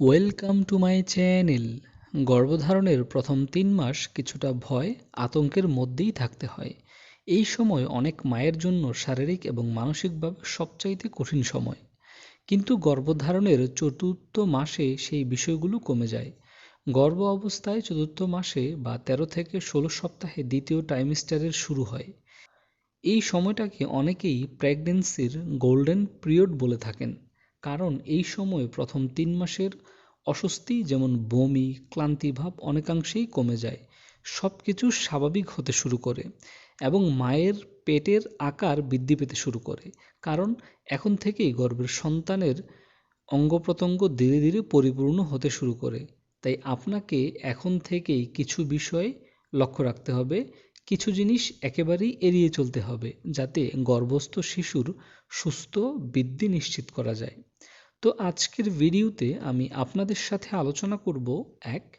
Welcome to my channel গর্ভধারণের প্রথম তিন মাস কিছুটা ভয় আতঙ্কের মধ্যেই থাকতে হয়। এই সময় অনেক মায়ের জন্য শারীরিক এবং মানসিকভাবে সবচাইতে কঠিন সময়। কিন্তু গর্ভধারণের চতুর্থ মাসে সেই বিষয়গুলো কমে যায়। গর্ভ অবস্থায় চতুর্থ মাসে বা ১৩ থেকে ষোলো সপ্তাহে দ্বিতীয় টাইমিস্টারের শুরু হয়। এই সময়টাকে অনেকেই প্রেগনেন্সির গোল্ডেন পিরিয়ড বলে থাকেন। কারণ এই সময় প্রথম তিন মাসের অস্বস্তি যেমন বমি ক্লান্তিভাব অনেকাংশেই কমে যায়। সব কিছু স্বাভাবিক হতে শুরু করে এবং মায়ের পেটের আকার বৃদ্ধি পেতে শুরু করে। কারণ এখন থেকেই গর্ভের সন্তানের অঙ্গপ্রত্যঙ্গ ধীরে ধীরে পরিপূর্ণ হতে শুরু করে। তাই আপনাকে এখন থেকেই কিছু বিষয় লক্ষ্য রাখতে হবে কিছু জিনিস একেবারেই এড়িয়ে চলতে হবে যাতে গর্ভস্থ শিশুর সুস্থ বৃদ্ধি নিশ্চিত করা যায়। তো আজকের ভিডিওতে আমি আপনাদের সাথে আলোচনা করব, এক,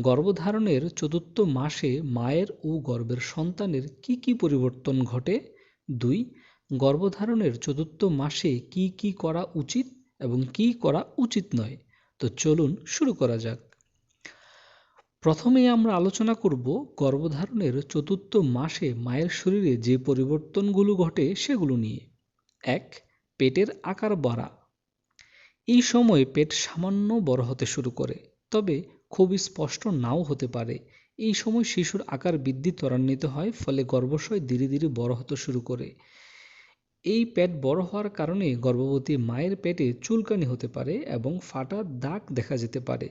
গর্ভধারণের চতুর্থ মাসে মায়ের ও গর্ভের সন্তানের কি কি পরিবর্তন ঘটে। দুই, গর্ভধারণের চতুর্থ মাসে কি কি করা উচিত এবং কি করা উচিত নয়। তো চলুন শুরু করা যাক। প্রথমেই আমরা আলোচনা করব গর্ভধারণের চতুর্থ মাসে মায়ের শরীরে যে পরিবর্তনগুলো ঘটে সেগুলো নিয়ে। এক, পেটের আকার বাড়া। এই সময় পেট সামান্য বড় হতে শুরু করে, তবে খুব স্পষ্ট নাও হতে পারে। এই সময় শিশুর আকার বৃদ্ধি ত্বরান্বিত হয়, ফলে গর্ভাশয় ধীরে ধীরে বড় হতে শুরু করে। এই পেট বড় হওয়ার কারণে গর্ভবতী মায়ের পেটে চুলকানি হতে পারে এবং ফাটা দাগ দেখা যেতে পারে।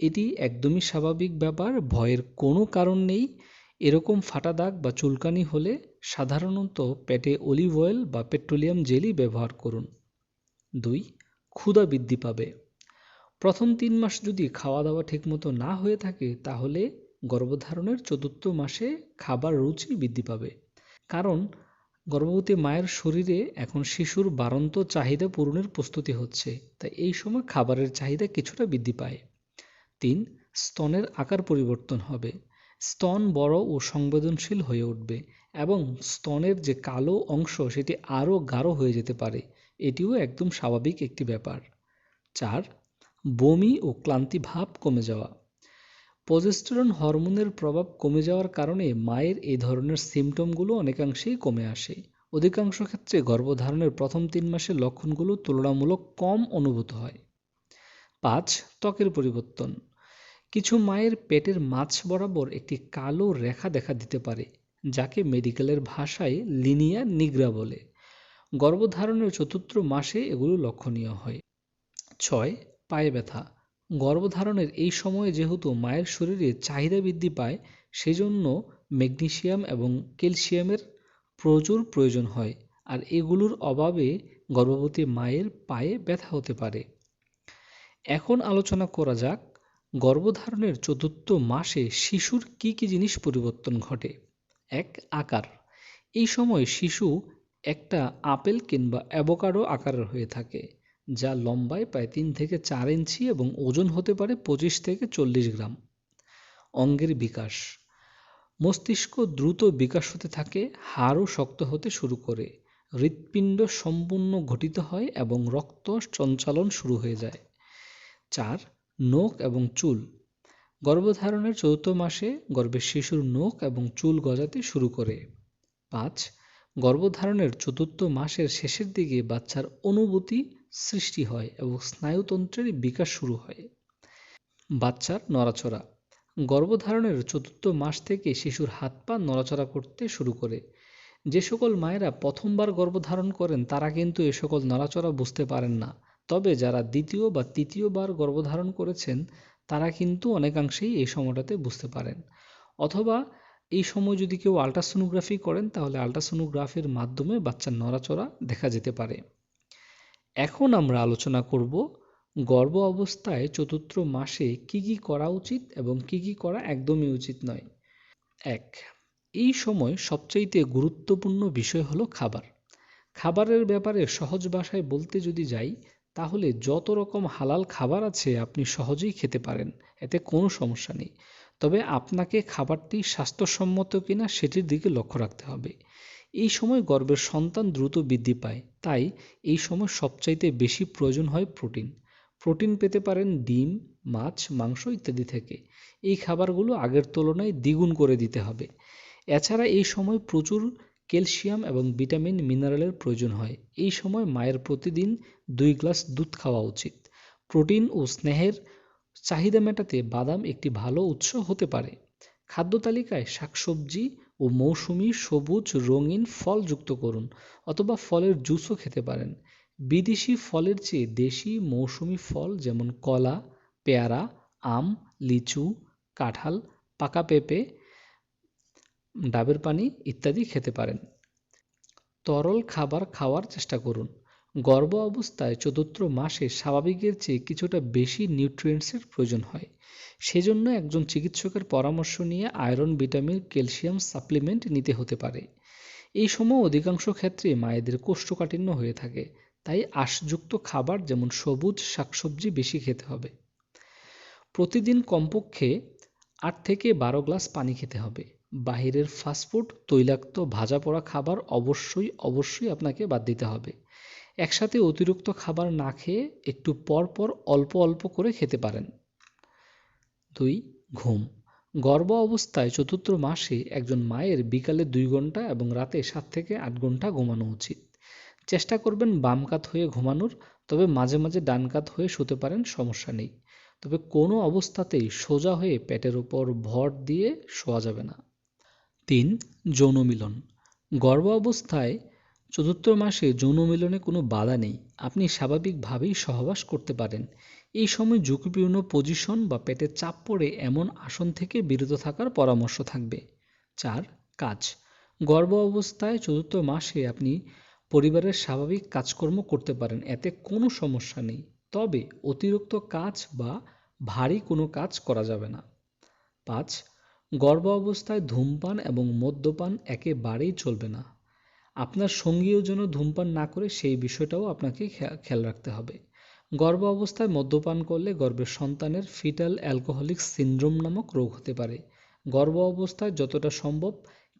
এটি একদমই স্বাভাবিক ব্যাপার, ভয়ের কোনো কারণ নেই। এরকম ফাটা দাগ বা চুলকানি হলে সাধারণত পেটে অলিভ অয়েল বা পেট্রোলিয়াম জেলি ব্যবহার করুন। দুই, ক্ষুধা বৃদ্ধি পাবে। প্রথম তিন মাস যদি খাওয়া দাওয়া ঠিকমতো না হয়ে থাকে, তাহলে গর্ভধারণের চতুর্থ মাসে খাবার রুচি বৃদ্ধি পাবে। কারণ গর্ভবতী মায়ের শরীরে এখন শিশুর বাড়ন্ত চাহিদা পূরণের প্রস্তুতি হচ্ছে, তাই এই সময় খাবারের চাহিদা কিছুটা বৃদ্ধি পায়। তিন, স্তনের আকার পরিবর্তন হবে। স্তন বড় ও সংবেদনশীল হয়ে উঠবে এবং স্তনের যে কালো অংশ সেটি আরও গাঢ় হয়ে যেতে পারে। এটিও একদম স্বাভাবিক একটি ব্যাপার। চার, বমি ও ক্লান্তি ভাব কমে যাওয়া। প্রজেস্টেরন হরমোনের প্রভাব কমে যাওয়ার কারণে মায়ের এই ধরনের সিমটমগুলো অনেকাংশেই কমে আসে। অধিকাংশ ক্ষেত্রে গর্ভধারণের প্রথম তিন মাসের লক্ষণগুলো তুলনামূলক কম অনুভূত হয়। পাঁচ, ত্বকের পরিবর্তন। কিছু মায়ের পেটের মাছ বরাবর একটি কালো রেখা দেখা দিতে পারে, যাকে মেডিকেলের ভাষায় লিনিয়া নিগ্রা বলে। গর্ভধারণের চতুর্থ মাসে এগুলো লক্ষণীয় হয়। ছয়, পায়ে ব্যথা। গর্ভধারণের এই সময়ে যেহেতু মায়ের শরীরে চাহিদা বৃদ্ধি পায়, সেজন্য ম্যাগনেশিয়াম এবং ক্যালসিয়ামের প্রচুর প্রয়োজন হয়, আর এগুলোর অভাবে গর্ভবতী মায়ের পায়ে ব্যথা হতে পারে। এখন আলোচনা করা যাক গর্ভধারণের চতুর্থ মাসে শিশুর কি কি জিনিস পরিবর্তন ঘটে? এক, আকার। এই সময় শিশু একটা আপেল কিংবা অ্যাভোকাডো আকারের হয়ে থাকে, যা লম্বায় প্রায় তিন থেকে চার ইঞ্চি এবং ওজন হতে পারে পঁচিশ থেকে চল্লিশ গ্রাম। অঙ্গের বিকাশ। মস্তিষ্ক দ্রুত বিকাশ হতে থাকে, হাড়ও শক্ত হতে শুরু করে, হৃৎপিণ্ড সম্পূর্ণ ঘটিত হয় এবং রক্ত সঞ্চালন শুরু হয়ে যায়। চার নখ এবং চুল। গর্ভধারণের চতুর্থ মাসে গর্ভের শিশুর নখ এবং চুল গজাতে শুরু করে। পাঁচ, গর্ভধারণের চতুর্থ মাসের শেষের দিকে বাচ্চার অনুভূতি সৃষ্টি হয় এবং স্নায়ুতন্ত্রের বিকাশ শুরু হয়। বাচ্চার নড়াচড়া। গর্ভধারণের চতুর্থ মাস থেকে শিশুর হাত পা নড়াচড়া করতে শুরু করে। যে সকল মায়েরা প্রথমবার গর্ভধারণ করেন, তারা কিন্তু এ সকল নড়াচড়া বুঝতে পারেন না। তবে যারা দ্বিতীয় বা তৃতীয়বার গর্ভধারণ করেছেন, তারা কিন্তু অনেকাংশেই এই সময়টাতে বুঝতে পারেন। অথবা এই সময় যদি কেউ আলট্রাসোনোগ্রাফি করেন, তাহলে আলট্রাসোনোগ্রাফির মাধ্যমে বাচ্চার নড়াচড়া দেখা যেতে পারে। এখন আমরা আলোচনা করব গর্ভ অবস্থায় চতুর্থ মাসে কি কি করা উচিত এবং কি কি করা একদমই উচিত নয়। এক, এই সময় সবচাইতে গুরুত্বপূর্ণ বিষয় হলো খাবার। খাবারের ব্যাপারে সহজ ভাষায় বলতে যদি যাই তাহলে যত রকম হালাল খাবার আছে আপনি সহজেই খেতে পারেন, এতে কোনো সমস্যা নেই। তবে আপনাকে খাবারটি স্বাস্থ্যসম্মত কিনা সেটির দিকে লক্ষ্য রাখতে হবে। এই সময় গর্ভের সন্তান দ্রুত বৃদ্ধি পায়, তাই এই সময় সবচাইতে বেশি প্রয়োজন হয় প্রোটিন। প্রোটিন পেতে পারেন ডিম, মাছ, মাংস ইত্যাদি থেকে। এই খাবারগুলো আগের তুলনায় দ্বিগুণ করে দিতে হবে। এছাড়া এই সময় প্রচুর ক্যালসিয়াম এবং ভিটামিন মিনারেলের প্রয়োজন হয়। এই সময় মায়ের প্রতিদিন দুই গ্লাস দুধ খাওয়া উচিত। প্রোটিন ও স্নেহের চাহিদা মেটাতে বাদাম একটি ভালো উৎস হতে পারে। খাদ্য তালিকায় শাকসবজি ও মৌসুমি সবুজ রঙিন ফল যুক্ত করুন অথবা ফলের জুসও খেতে পারেন। বিদেশি ফলের চেয়ে দেশি মৌসুমি ফল যেমন কলা, পেয়ারা, আম, লিচু, কাঁঠাল, পাকা পেঁপে ডাবের পানি ইত্যাদি খেতে পারেন। তরল খাবার খাওয়ার চেষ্টা করুন। গর্ভ অবস্থায় চতুর্থ মাসে স্বাভাবিকের চেয়ে কিছুটা বেশি নিউট্রিয়েন্টসের প্রয়োজন হয়। সেজন্য একজন চিকিৎসকের পরামর্শ নিয়ে আয়রন, ভিটামিন, ক্যালসিয়াম সাপ্লিমেন্ট নিতে হতে পারে। এই সময় অধিকাংশ ক্ষেত্রে মায়েদের কোষ্ঠকাঠিন্য হয়ে থাকে। তাই আঁশযুক্ত খাবার যেমন সবুজ শাকসবজি বেশি খেতে হবে। প্রতিদিন কমপক্ষে আট থেকে বারো গ্লাস পানি খেতে হবে। বাহিরের ফাস্টফুড তৈলাক্ত, ভাজা পোড়া খাবার অবশ্যই অবশ্যই আপনাকে বাদ দিতে হবে। একসাথে অতিরিক্ত খাবার না খেয়ে একটু পর পর অল্প অল্প করে খেতে পারেন। দুই, ঘুম। গর্ভ অবস্থায় চতুর্থ মাসে একজন মায়ের বিকালে দুই ঘণ্টা এবং রাতে সাত থেকে আট ঘণ্টা ঘুমানো উচিত। চেষ্টা করবেন বাম কাত হয়ে ঘুমানোর, তবে মাঝে মাঝে ডান কাত হয়ে শুতে পারেন, সমস্যা নেই। তবে কোনো অবস্থাতেই সোজা হয়ে পেটের উপর ভর দিয়ে শোয়া যাবে না। তিন, যৌন মিলন। গর্ভ অবস্থায় চতুর্থ মাসে যৌন মিলনে কোনো বাধা নেই। আপনি স্বাভাবিকভাবেই সহবাস করতে পারেন। এই সময় ঝুঁকিপূর্ণ পজিশন বা পেটে চাপ পড়ে এমন আসন থেকে বিরত থাকার পরামর্শ থাকবে। চার, কাজ। গর্ভ অবস্থায় চতুর্থ মাসে আপনি পরিবারের স্বাভাবিক কাজকর্ম করতে পারেন। এতে কোনো সমস্যা নেই। তবে অতিরিক্ত কাজ বা ভারী কোনো কাজ করা যাবে না। পাঁচ গর্ভ অবস্থায় ধূমপান এবং মদ্যপান একেবারেই চলবে না। আপনার সঙ্গীও যেন ধূমপান না করে সেই বিষয়টাও আপনাকে খেয়াল রাখতে হবে। গর্ভ অবস্থায় মদ্যপান করলে গর্ভের সন্তানের ফিটাল অ্যালকোহলিক সিন্ড্রোম নামক রোগ হতে পারে। গর্ভ অবস্থায় যতটা সম্ভব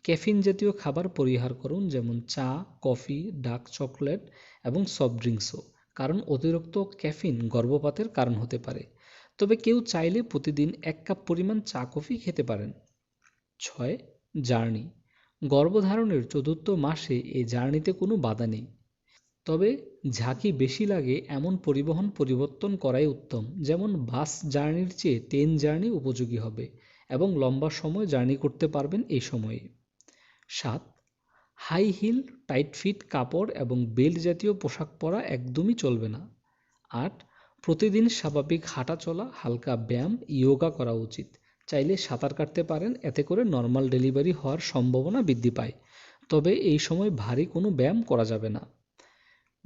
ক্যাফিন জাতীয় খাবার পরিহার করুন, যেমন চা, কফি, ডার্ক চকলেট এবং সফট ড্রিঙ্কসও। কারণ অতিরিক্ত ক্যাফিন গর্ভপাতের কারণ হতে পারে। তবে কেউ চাইলে প্রতিদিন এক কাপ পরিমাণ চা কফি খেতে পারেন। ছয়, জার্নি। গর্ভধারণের চতুর্থ মাসে এই জার্নিতে কোনো বাধা নেই। তবে ঝাঁকি বেশি লাগে এমন পরিবহন পরিবর্তন করাই উত্তম, যেমন বাস জার্নির চেয়ে ট্রেন জার্নি উপযোগী হবে এবং লম্বা সময় জার্নি করতে পারবেন এই সময়ে। সাত, হাই হিল, টাইট ফিট, কাপড় এবং বেল্ট জাতীয় পোশাক পরা একদমই চলবে না। আট প্রতিদিন স্বাভাবিক হাঁটা চলা, হালকা ব্যায়াম, ইয়োগা করা উচিত। চাইলে সাঁতার কাটতে পারেন, এতে করে নর্মাল ডেলিভারি হওয়ার সম্ভাবনা বৃদ্ধি পায়। তবে এই সময় ভারী কোনো ব্যায়াম করা যাবে না।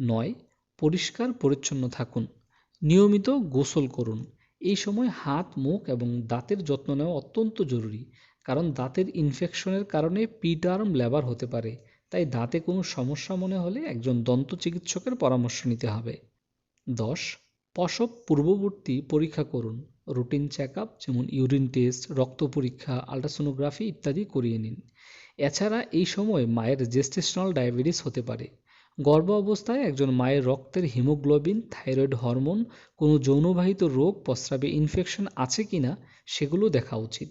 নয়, পরিষ্কার পরিচ্ছন্ন থাকুন। নিয়মিত গোসল করুন। এই সময় হাত, মুখ এবং দাঁতের যত্ন নেওয়া অত্যন্ত জরুরি, কারণ দাঁতের ইনফেকশনের কারণে পিটার্ম লেবার হতে পারে। তাই দাঁতে কোনো সমস্যা মনে হলে একজন দন্ত চিকিৎসকের পরামর্শ নিতে হবে। দশ প্রসব পূর্ববর্তী পরীক্ষা করুন। রুটিন চেক যেমন ইউরিন টেস্ট, রক্ত পরীক্ষা, আলট্রাসোনোগ্রাফি ইত্যাদি করিয়ে নিন। এছাড়া এই সময় মায়ের জেস্টেশনাল ডায়াবেটিস হতে পারে। গর্ভ অবস্থায় একজন মায়ের রক্তের হিমোগ্লোবিন, থাইরয়েড হরমোন, কোনো যৌনবাহিত রোগ প্রস্রাবে ইনফেকশন আছে কিনা সেগুলো দেখা উচিত।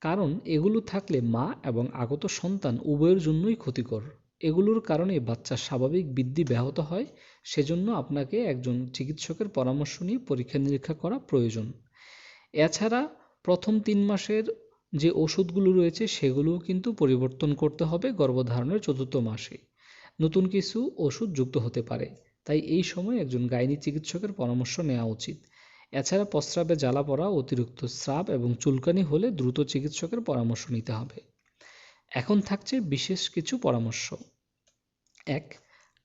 কারণ এগুলো থাকলে মা এবং আগত সন্তান উভয়ের জন্যই ক্ষতিকর। এগুলোর কারণে বাচ্চার স্বাভাবিক বৃদ্ধি ব্যাহত হয়, সেজন্য আপনাকে একজন চিকিৎসকের পরামর্শ নিয়ে পরীক্ষা নিরীক্ষা করা প্রয়োজন। এছাড়া প্রথম তিন মাসের যে ওষুধগুলো রয়েছে, সেগুলোও কিন্তু পরিবর্তন করতে হবে গর্ভধারণের চতুর্থ মাসে। নতুন কিছু ওষুধ যুক্ত হতে পারে, তাই এই সময় একজন গাইনি চিকিৎসকের পরামর্শ নেওয়া উচিত। এছাড়া প্রস্রাবে জ্বালা পড়া, অতিরিক্ত স্রাব এবং চুলকানি হলে দ্রুত চিকিৎসকের পরামর্শ নিতে হবে। এখন থাকছে বিশেষ কিছু পরামর্শ। এক,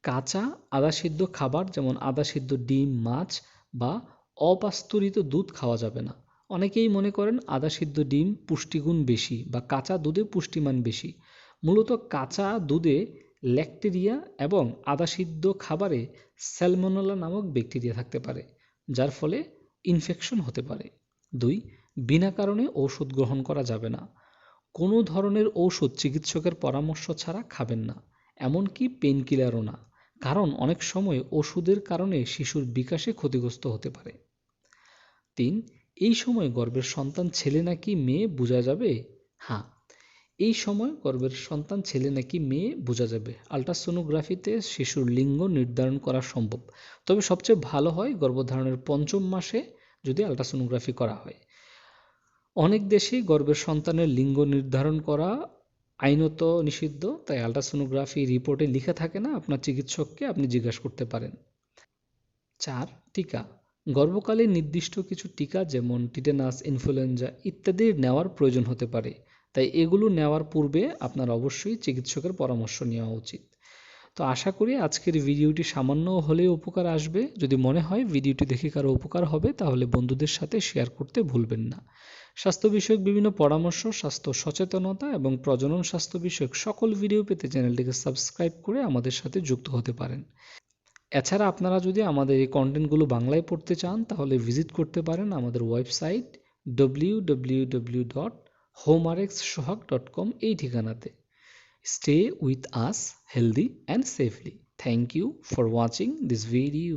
কাঁচা আদা সিদ্ধ খাবার যেমন আদা সিদ্ধ ডিম, মাছ বা অপাস্তুরিত দুধ খাওয়া যাবে না। অনেকেই মনে করেন আদা সিদ্ধ ডিম পুষ্টিগুণ বেশি বা কাঁচা দুধে পুষ্টিমান বেশি। মূলত কাঁচা দুধে ল্যাকটেরিয়া এবং আদা সিদ্ধ খাবারে স্যালমোনেলা নামক ব্যাকটেরিয়া থাকতে পারে, যার ফলে ইনফেকশন হতে পারে। দুই, বিনা কারণে ঔষধ গ্রহণ করা যাবে না। কোনো ধরনের ঔষধ চিকিৎসকের পরামর্শ ছাড়া খাবেন না, এমনকি পেনকিলারও না, কারণ অনেক সময় ওষুধের কারণে শিশুর বিকাশে ক্ষতিগ্রস্ত হতে পারে। তিন, এই সময় গর্ভের সন্তান ছেলে নাকি মেয়ে বোঝা যাবে? হ্যাঁ এই সময় গর্ভের সন্তান ছেলে নাকি মেয়ে বোঝা যাবে। আলট্রাসোনোগ্রাফিতে শিশুর লিঙ্গ নির্ধারণ করা সম্ভব। তবে সবচেয়ে ভালো হয় গর্ভধারণের পঞ্চম মাসে যদি আলট্রাসোনোগ্রাফি করা হয়। অনেক দেশেই গর্ভের সন্তানের লিঙ্গ নির্ধারণ করা আইনত নিষিদ্ধ, তাই আলট্রাসোনোগ্রাফি রিপোর্টে লিখে থাকে না আপনার চিকিৎসককে আপনি জিজ্ঞাসা করতে পারেন। চার, টিকা। গর্ভকালে নির্দিষ্ট কিছু টিকা যেমন টিটেনাস, ইনফ্লুয়েঞ্জা ইত্যাদির নেওয়ার প্রয়োজন হতে পারে, তাই এগুলো নেওয়ার পূর্বে আপনার অবশ্যই চিকিৎসকের পরামর্শ নেওয়া উচিত। তো আশা করি আজকের ভিডিওটি সামান্য হলেও উপকার আসবে। যদি মনে হয় ভিডিওটি দেখে কারও উপকার হবে, তাহলে বন্ধুদের সাথে শেয়ার করতে ভুলবেন না। স্বাস্থ্য বিষয়ক বিভিন্ন পরামর্শ, স্বাস্থ্য সচেতনতা এবং প্রজনন স্বাস্থ্য বিষয়ক সকল ভিডিও পেতে চ্যানেলটিকে সাবস্ক্রাইব করে আমাদের সাথে যুক্ত হতে পারেন। এছাড়া আপনারা যদি আমাদের এই কন্টেন্টগুলো বাংলায় পড়তে চান, তাহলে ভিজিট করতে পারেন আমাদের website W W W dot home RX Sohag dot com এই ঠিকানাতে। Stay with us healthy and safely thank you for watching this video